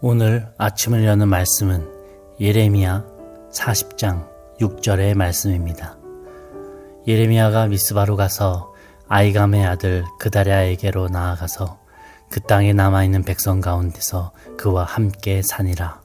오늘 아침을 여는 말씀은 예레미야 40장 6절의 말씀입니다. 예레미야가 미스바로 가서 아이감의 아들 그다랴에게로 나아가서 그 땅에 남아있는 백성 가운데서 그와 함께 사니라.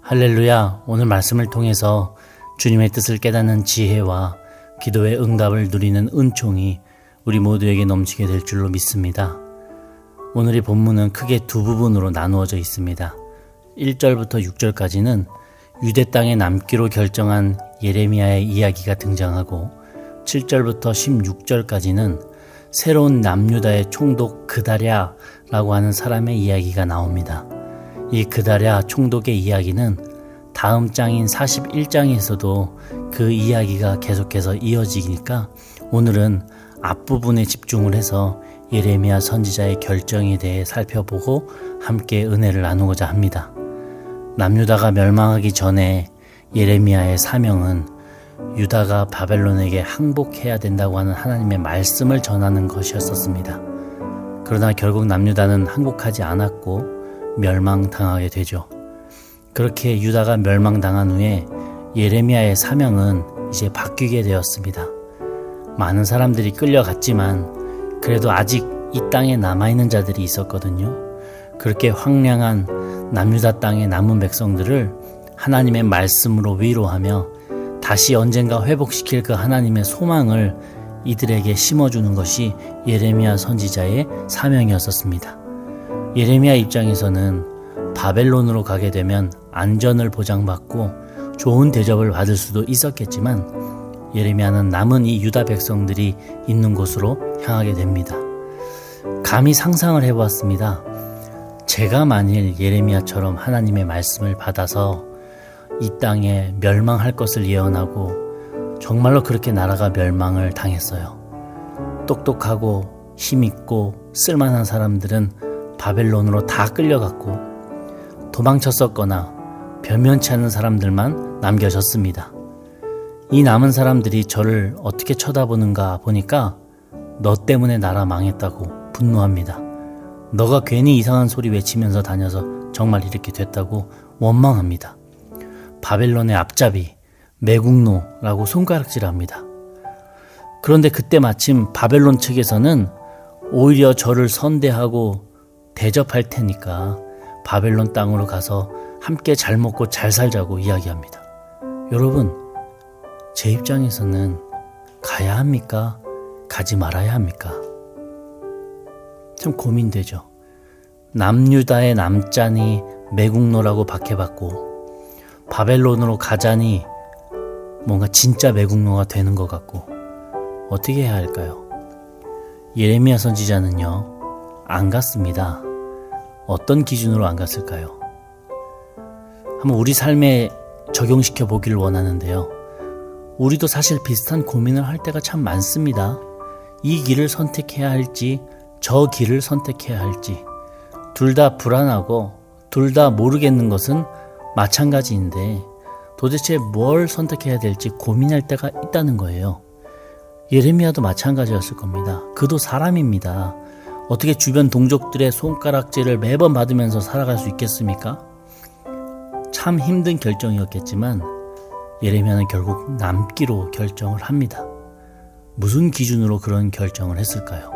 할렐루야, 오늘 말씀을 통해서 주님의 뜻을 깨닫는 지혜와 기도의 응답을 누리는 은총이 우리 모두에게 넘치게 될 줄로 믿습니다. 오늘의 본문은 크게 두 부분으로 나누어져 있습니다. 1절부터 6절까지는 유대 땅에 남기로 결정한 예레미야의 이야기가 등장하고 7절부터 16절까지는 새로운 남유다의 총독 그다랴라고 하는 사람의 이야기가 나옵니다. 이 그다랴 총독의 이야기는 다음 장인 41장에서도 그 이야기가 계속해서 이어지니까 오늘은 앞부분에 집중을 해서 예레미야 선지자의 결정에 대해 살펴보고 함께 은혜를 나누고자 합니다. 남유다가 멸망하기 전에 예레미야의 사명은 유다가 바벨론에게 항복해야 된다고 하는 하나님의 말씀을 전하는 것이었었습니다. 그러나 결국 남유다는 항복하지 않았고 멸망당하게 되죠. 그렇게 유다가 멸망당한 후에 예레미야의 사명은 이제 바뀌게 되었습니다. 많은 사람들이 끌려갔지만 그래도 아직 이 땅에 남아있는 자들이 있었거든요. 그렇게 황량한 남유다 땅의 남은 백성들을 하나님의 말씀으로 위로하며 다시 언젠가 회복시킬 그 하나님의 소망을 이들에게 심어주는 것이 예레미야 선지자의 사명이었었습니다. 예레미야 입장에서는 바벨론으로 가게 되면 안전을 보장받고 좋은 대접을 받을 수도 있었겠지만 예레미야는 남은 이 유다 백성들이 있는 곳으로 향하게 됩니다. 감히 상상을 해보았습니다. 제가 만일 예레미야처럼 하나님의 말씀을 받아서 이 땅에 멸망할 것을 예언하고 정말로 그렇게 나라가 멸망을 당했어요. 똑똑하고 힘있고 쓸만한 사람들은 바벨론으로 다 끌려갔고 도망쳤었거나 변면치 않은 사람들만 남겨졌습니다. 이 남은 사람들이 저를 어떻게 쳐다보는가 보니까 너 때문에 나라 망했다고 분노합니다. 너가 괜히 이상한 소리 외치면서 다녀서 정말 이렇게 됐다고 원망합니다. 바벨론의 앞잡이, 매국노라고 손가락질합니다. 그런데 그때 마침 바벨론 측에서는 오히려 저를 선대하고 대접할 테니까 바벨론 땅으로 가서 함께 잘 먹고 잘 살자고 이야기합니다. 여러분, 제 입장에서는 가야 합니까? 가지 말아야 합니까? 참 고민되죠. 남유다의 남짠이 매국노라고 박해받고 바벨론으로 가자니 뭔가 진짜 매국노가 되는 것 같고 어떻게 해야 할까요? 예레미야 선지자는요 안 갔습니다. 어떤 기준으로 안 갔을까요? 한번 우리 삶에 적용시켜 보기를 원하는데요. 우리도 사실 비슷한 고민을 할 때가 참 많습니다. 이 길을 선택해야 할지 저 길을 선택해야 할지 둘 다 불안하고 둘 다 모르겠는 것은 마찬가지인데 도대체 뭘 선택해야 될지 고민할 때가 있다는 거예요. 예레미야도 마찬가지였을 겁니다. 그도 사람입니다. 어떻게 주변 동족들의 손가락질을 매번 받으면서 살아갈 수 있겠습니까? 참 힘든 결정이었겠지만 예레미야는 결국 남기로 결정을 합니다. 무슨 기준으로 그런 결정을 했을까요?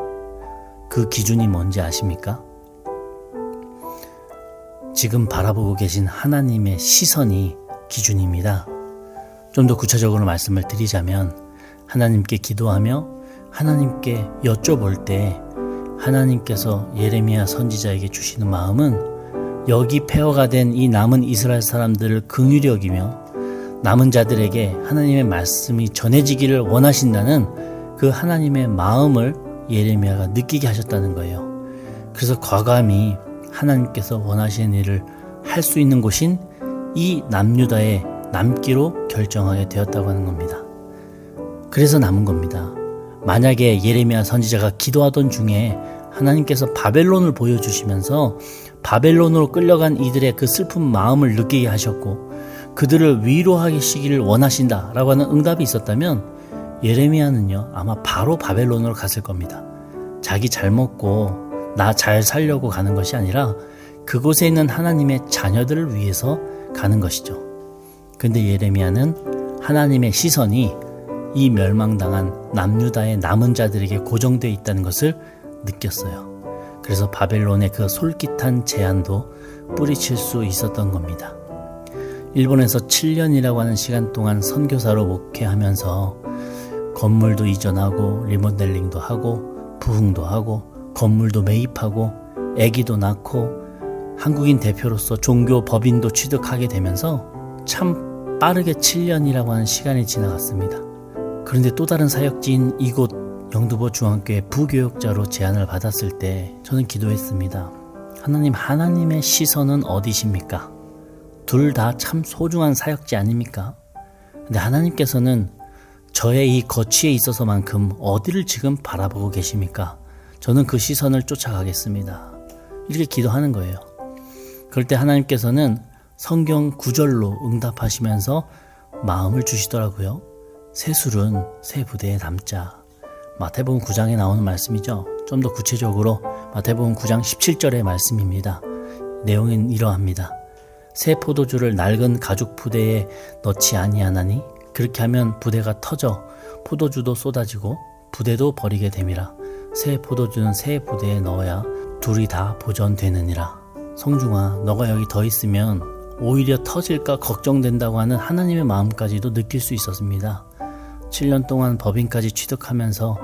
그 기준이 뭔지 아십니까? 지금 바라보고 계신 하나님의 시선이 기준입니다. 좀 더 구체적으로 말씀을 드리자면 하나님께 기도하며 하나님께 여쭤볼 때 하나님께서 예레미야 선지자에게 주시는 마음은 여기 폐허가 된 이 남은 이스라엘 사람들을 긍휼히 여기며 남은 자들에게 하나님의 말씀이 전해지기를 원하신다는 그 하나님의 마음을 예레미야가 느끼게 하셨다는 거예요. 그래서 과감히 하나님께서 원하시는 일을 할 수 있는 곳인 이 남유다에 남기로 결정하게 되었다고 하는 겁니다. 그래서 남은 겁니다. 만약에 예레미야 선지자가 기도하던 중에 하나님께서 바벨론을 보여주시면서 바벨론으로 끌려간 이들의 그 슬픈 마음을 느끼게 하셨고 그들을 위로하시기를 원하신다 라고 하는 응답이 있었다면 예레미야는요 아마 바로 바벨론으로 갔을 겁니다. 자기 잘 먹고 나 잘 살려고 가는 것이 아니라 그곳에 있는 하나님의 자녀들을 위해서 가는 것이죠. 근데 예레미야는 하나님의 시선이 이 멸망당한 남유다의 남은 자들에게 고정되어 있다는 것을 느꼈어요. 그래서 바벨론의 그 솔깃한 제안도 뿌리칠 수 있었던 겁니다. 일본에서 7년이라고 하는 시간 동안 선교사로 목회하면서 건물도 이전하고 리모델링도 하고 부흥도 하고 건물도 매입하고 아기도 낳고 한국인 대표로서 종교 법인도 취득하게 되면서 참 빠르게 7년이라고 하는 시간이 지나갔습니다. 그런데 또 다른 사역지인 이곳 영두보 중앙교회 부교역자로 제안을 받았을 때 저는 기도했습니다. 하나님, 하나님의 시선은 어디십니까? 둘 다 참 소중한 사역지 아닙니까? 근데 하나님께서는 저의 이 거취에 있어서만큼 어디를 지금 바라보고 계십니까? 저는 그 시선을 쫓아가겠습니다. 이렇게 기도하는 거예요. 그럴 때 하나님께서는 성경 구절로 응답하시면서 마음을 주시더라고요. 새 술은 새 부대에 담자. 마태복음 9장에 나오는 말씀이죠. 좀 더 구체적으로 마태복음 9장 17절의 말씀입니다. 내용은 이러합니다. 새 포도주를 낡은 가죽 부대에 넣지 아니하나니 그렇게 하면 부대가 터져 포도주도 쏟아지고 부대도 버리게 됨이라. 새 포도주는 새 부대에 넣어야 둘이 다 보존되느니라. 성중아, 너가 여기 더 있으면 오히려 터질까 걱정된다고 하는 하나님의 마음까지도 느낄 수 있었습니다. 7년 동안 법인까지 취득하면서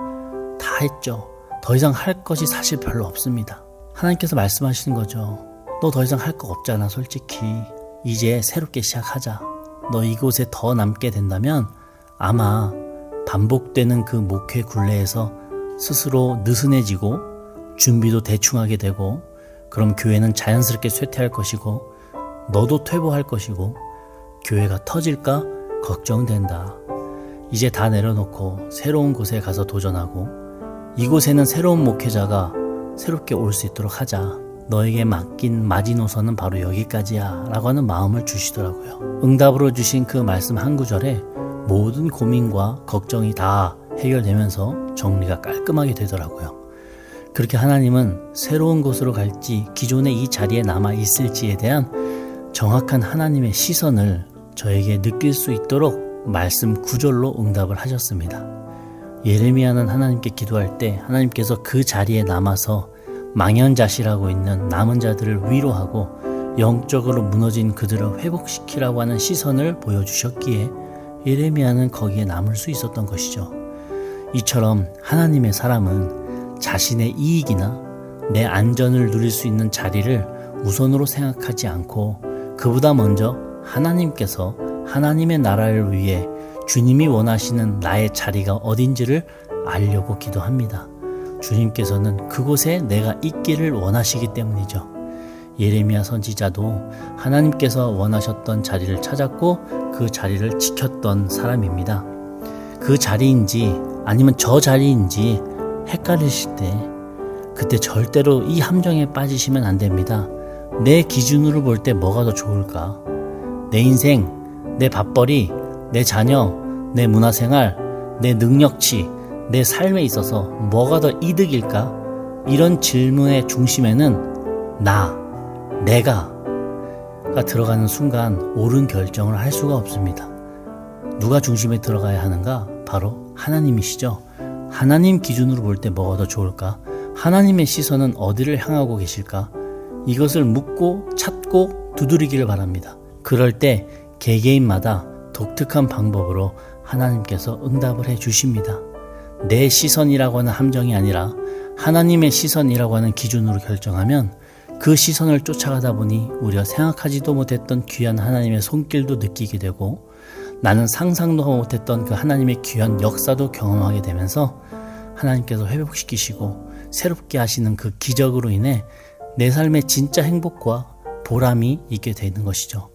다 했죠. 더 이상 할 것이 사실 별로 없습니다. 하나님께서 말씀하시는 거죠. 너 더 이상 할 거 없잖아, 솔직히. 이제 새롭게 시작하자. 너 이곳에 더 남게 된다면 아마 반복되는 그 목회 굴레에서 스스로 느슨해지고 준비도 대충 하게 되고 그럼 교회는 자연스럽게 쇠퇴할 것이고 너도 퇴보할 것이고 교회가 터질까 걱정된다. 이제 다 내려놓고 새로운 곳에 가서 도전하고 이곳에는 새로운 목회자가 새롭게 올 수 있도록 하자. 너에게 맡긴 마지노선은 바로 여기까지야 라고 하는 마음을 주시더라고요. 응답으로 주신 그 말씀 한 구절에 모든 고민과 걱정이 다 해결되면서 정리가 깔끔하게 되더라고요. 그렇게 하나님은 새로운 곳으로 갈지 기존의 이 자리에 남아 있을지에 대한 정확한 하나님의 시선을 저에게 느낄 수 있도록 말씀 구절로 응답을 하셨습니다. 예레미야는 하나님께 기도할 때 하나님께서 그 자리에 남아서 망연자실하고 있는 남은 자들을 위로하고 영적으로 무너진 그들을 회복시키라고 하는 시선을 보여주셨기에 예레미야는 거기에 남을 수 있었던 것이죠. 이처럼 하나님의 사람은 자신의 이익이나 내 안전을 누릴 수 있는 자리를 우선으로 생각하지 않고 그보다 먼저 하나님께서 하나님의 나라를 위해 주님이 원하시는 나의 자리가 어딘지를 알려고 기도합니다. 주님께서는 그곳에 내가 있기를 원하시기 때문이죠. 예레미야 선지자도 하나님께서 원하셨던 자리를 찾았고 그 자리를 지켰던 사람입니다. 그 자리인지 아니면 저 자리인지 헷갈리실 때 그때 절대로 이 함정에 빠지시면 안 됩니다. 내 기준으로 볼 때 뭐가 더 좋을까? 내 인생, 내 밥벌이, 내 자녀, 내 문화생활, 내 능력치, 내 삶에 있어서 뭐가 더 이득일까? 이런 질문의 중심에는 나, 내가가 들어가는 순간 옳은 결정을 할 수가 없습니다. 누가 중심에 들어가야 하는가? 바로 하나님이시죠. 하나님 기준으로 볼 때 뭐가 더 좋을까? 하나님의 시선은 어디를 향하고 계실까? 이것을 묻고 찾고 두드리기를 바랍니다. 그럴 때 개개인마다 독특한 방법으로 하나님께서 응답을 해 주십니다. 내 시선이라고 하는 함정이 아니라 하나님의 시선이라고 하는 기준으로 결정하면 그 시선을 쫓아가다 보니 우리가 생각하지도 못했던 귀한 하나님의 손길도 느끼게 되고 나는 상상도 못했던 그 하나님의 귀한 역사도 경험하게 되면서 하나님께서 회복시키시고 새롭게 하시는 그 기적으로 인해 내 삶의 진짜 행복과 보람이 있게 되는 것이죠.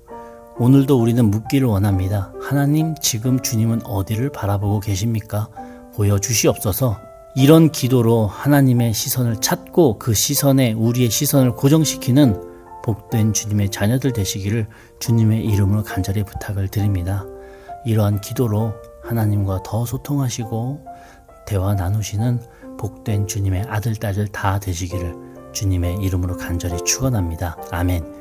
오늘도 우리는 묻기를 원합니다. 하나님, 지금 주님은 어디를 바라보고 계십니까? 보여주시옵소서. 이런 기도로 하나님의 시선을 찾고 그 시선에 우리의 시선을 고정시키는 복된 주님의 자녀들 되시기를 주님의 이름으로 간절히 부탁을 드립니다. 이러한 기도로 하나님과 더 소통하시고 대화 나누시는 복된 주님의 아들, 딸들 다 되시기를 주님의 이름으로 간절히 축원합니다. 아멘.